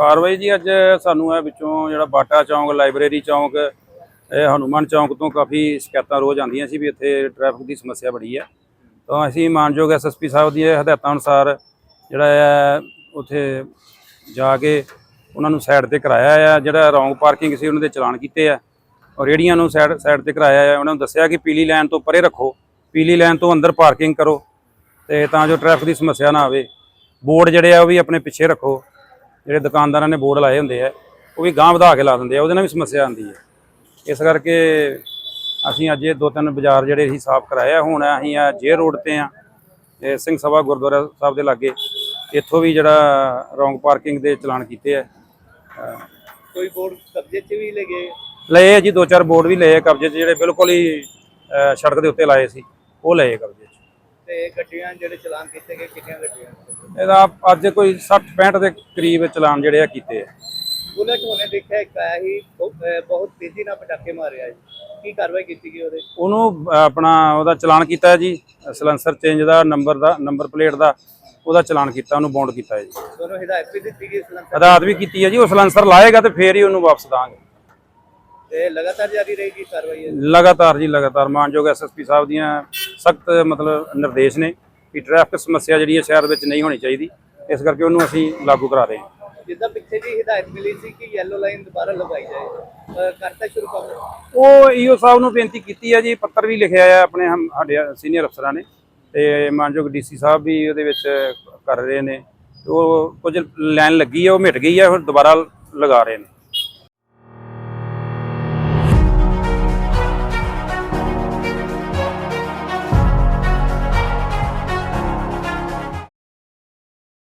ਕਾਰਵਾਈ ਜੀ ਅੱਜ ਸਾਨੂੰ ਇਹ ਵਿੱਚੋਂ ਜਿਹੜਾ ਬਾਟਾ ਚੌਂਕ, ਲਾਇਬ੍ਰੇਰੀ ਚੌਂਕ, ਇਹ ਹਨੂਮਾਨ ਚੌਂਕ ਤੋਂ ਕਾਫੀ ਸ਼ਿਕਾਇਤਾਂ ਰੋਜ਼ ਆਉਂਦੀਆਂ ਸੀ ਵੀ ਇੱਥੇ ਟ੍ਰੈਫਿਕ ਦੀ ਸਮੱਸਿਆ ਬੜੀ ਹੈ। ਤਾਂ ਅਸੀਂ ਮਾਨਯੋਗ ਐਸਐਸਪੀ ਸਾਹਿਬ ਦੀਆਂ ਹਦਾਇਤਾਂ ਅਨੁਸਾਰ ਜਿਹੜਾ ਹੈ, ਉੱਥੇ ਜਾ ਕੇ ਉਹਨਾਂ ਨੂੰ ਸਾਈਡ ਤੇ ਕਰਾਇਆ ਆ। ਜਿਹੜਾ ਰੌਂਗ ਪਾਰਕਿੰਗ ਸੀ, ਉਹਨਾਂ ਦੇ ਚਲਾਨ ਕੀਤੇ ਆ। ਔਰ ਰੇੜੀਆਂ ਨੂੰ ਸਾਈਡ ਸਾਈਡ ਤੇ ਕਰਾਇਆ ਆ। ਉਹਨਾਂ ਨੂੰ ਦੱਸਿਆ ਕਿ ਪੀਲੀ ਲਾਈਨ ਤੋਂ ਪਰੇ ਰੱਖੋ। ਪੀਲੀ ਲਾਈਨ ਤੋਂ ਅੰਦਰ ਪਾਰਕਿੰਗ ਕਰੋ ਤੇ ਤਾਂ ਜੋ ਟ੍ਰੈਫਿਕ ਦੀ ਸਮੱਸਿਆ ਨਾ ਆਵੇ। ਬੋਰਡ ਜਿਹੜੇ ਆ, ਉਹ ਵੀ ਆਪਣੇ ਪਿੱਛੇ ਰੱਖੋ। ਜਿਹੜੇ ਦੁਕਾਨਦਾਰਾਂ ਨੇ ਬੋਰਡ ਲਾਏ ਹੁੰਦੇ ਆ ਉਹ ਵੀ ਗਾਂਹ ਵਧਾ ਕੇ ਲਾ ਦਿੰਦੇ ਆ ਉਹਦੇ ਨਾਲ ਵੀ ਸਮੱਸਿਆ ਆਉਂਦੀ ਹੈ ਇਸ ਕਰਕੇ ਅਸੀਂ ਅੱਜ ਇਹ ਦੋ ਤਿੰਨ ਬਾਜ਼ਾਰ ਜਿਹੜੇ ਅਸੀਂ ਸਾਫ਼ ਕਰਾਏ ਆ ਹੁਣ ਅਸੀਂ ਆ ਜੇ ਰੋਡ ਤੇ ਆ ਇਹ ਸਿੰਘ ਸਭਾ ਗੁਰਦੁਆਰਾ ਸਾਹਿਬ ਦੇ ਲਾਗੇ ਇੱਥੋਂ ਵੀ ਜਿਹੜਾ ਰੌਂਗ ਪਾਰਕਿੰਗ ਦੇ ਚਲਾਨ ਕੀਤੇ ਆ। ਕੋਈ ਬੋਰਡ ਕਬਜ਼ੇ 'ਚ ਵੀ ਲਗੇ ਲਏ ਆ ਜੀ ਦੋ ਚਾਰ ਬੋਰਡ ਵੀ ਲਏ ਆ ਕਬਜ਼ੇ 'ਚ ਜਿਹੜੇ ਬਿਲਕੁਲ ਹੀ ਸੜਕ ਦੇ ਉੱਤੇ ਲਾਏ ਸੀ ਉਹ ਲਏ ਕਬਜ਼ੇ 'ਚ। ਤੇ ਗੱਡੀਆਂ ਜਿਹੜੇ ਚਲਾਨ ਕੀਤੇ ਗਏ ਕਿੰਨੀਆਂ ਗੱਡੀਆਂ? ਇਹਦਾ ਅੱਜ ਕੋਈ 60 65 ਦੇ ਕਰੀਬ ਚਲਾਨ ਜਿਹੜੇ ਆ ਕੀਤੇ ਆ। ਪੁਲਿਸ ਨੇ ਦੇਖਿਆ ਇੱਕ ਆਇਆ ਹੀ ਬਹੁਤ ਤੇਜ਼ੀ ਨਾਲ ਪਟਾਕੇ ਮਾਰਿਆ ਜੀ। ਕੀ ਕਾਰਵਾਈ ਕੀਤੀ ਗਈ ਉਹਦੇ? ਉਹਨੂੰ ਆਪਣਾ ਉਹਦਾ ਚਲਾਨ ਕੀਤਾ ਜੀ ਸਲੈਂਸਰ ਚੇਂਜ ਦਾ ਨੰਬਰ ਦਾ ਨੰਬਰ ਪਲੇਟ ਦਾ ਉਹਦਾ ਚਲਾਨ ਕੀਤਾ ਉਹਨੂੰ ਬੌਂਡ ਕੀਤਾ ਜੀ। ਤੁਹਾਨੂੰ ਹਦਾਇਤ ਵੀ ਦਿੱਤੀ ਗਈ ਸਲੰਸਰ ਹਦਾਇਤ ਵੀ ਕੀਤੀ ਹੈ ਜੀ ਉਹ ਸਲੈਂਸਰ ਲਾਏਗਾ ਤੇ ਫੇਰ ਹੀ ਉਹਨੂੰ ਵਾਪਸ ਦਾਂਗੇ। ਤੇ ਲਗਾਤਾਰ ਜਾਰੀ ਰਹੇਗੀ ਕਾਰਵਾਈ? ਲਗਾਤਾਰ ਜੀ ਲਗਾਤਾਰ। ਮਾਨਯੋਗ ਐਸਐਸਪੀ ਸਾਹਿਬ ਦੀਆਂ ਸਖਤ ਮਤਲਬ ਨਿਰਦੇਸ਼ ਨੇ। ਕਿ ਟ੍ਰੈਫਿਕ ਸਮੱਸਿਆ ਜਿਹੜੀ ਹੈ ਸ਼ਹਿਰ ਵਿੱਚ ਨਹੀਂ ਹੋਣੀ ਚਾਹੀਦੀ ਇਸ ਕਰਕੇ ਉਹਨੂੰ ਅਸੀਂ ਲਾਗੂ ਕਰਾ ਰਹੇ ਹਾਂ। ਜਿੱਦਾਂ ਪਿੱਛੇ ਜੀ ਹਦਾਇਤ ਮਿਲੀ ਸੀ ਕਿ ਯੈਲੋ ਲਾਈਨ ਦੁਬਾਰਾ ਲਗਾਈ ਜਾਏ ਕਰਤਾ ਸ਼ੁਰੂ ਕੰਮ ਉਹ ਈਓ ਸਾਹਿਬ ਨੂੰ ਬੇਨਤੀ ਕੀਤੀ ਹੈ ਜੀ ਪੱਤਰ ਵੀ ਲਿਖਿਆ ਹੈ ਆਪਣੇ ਹਮ- ਸਾਡੇ ਸੀਨੀਅਰ ਅਫਸਰਾਂ ਨੇ ਤੇ ਮਾਨਯੋਗ ਡੀਸੀ ਸਾਹਿਬ ਵੀ ਉਹਦੇ ਵਿੱਚ ਕਰ ਰਹੇ ਨੇ। ਉਹ ਕੁਝ ਲਾਈਨ ਲੱਗੀ ਹੈ ਉਹ ਮਿਟ ਗਈ ਹੈ ਹੁਣ ਦੁਬਾਰਾ ਲਗਾ ਰਹੇ ਨੇ।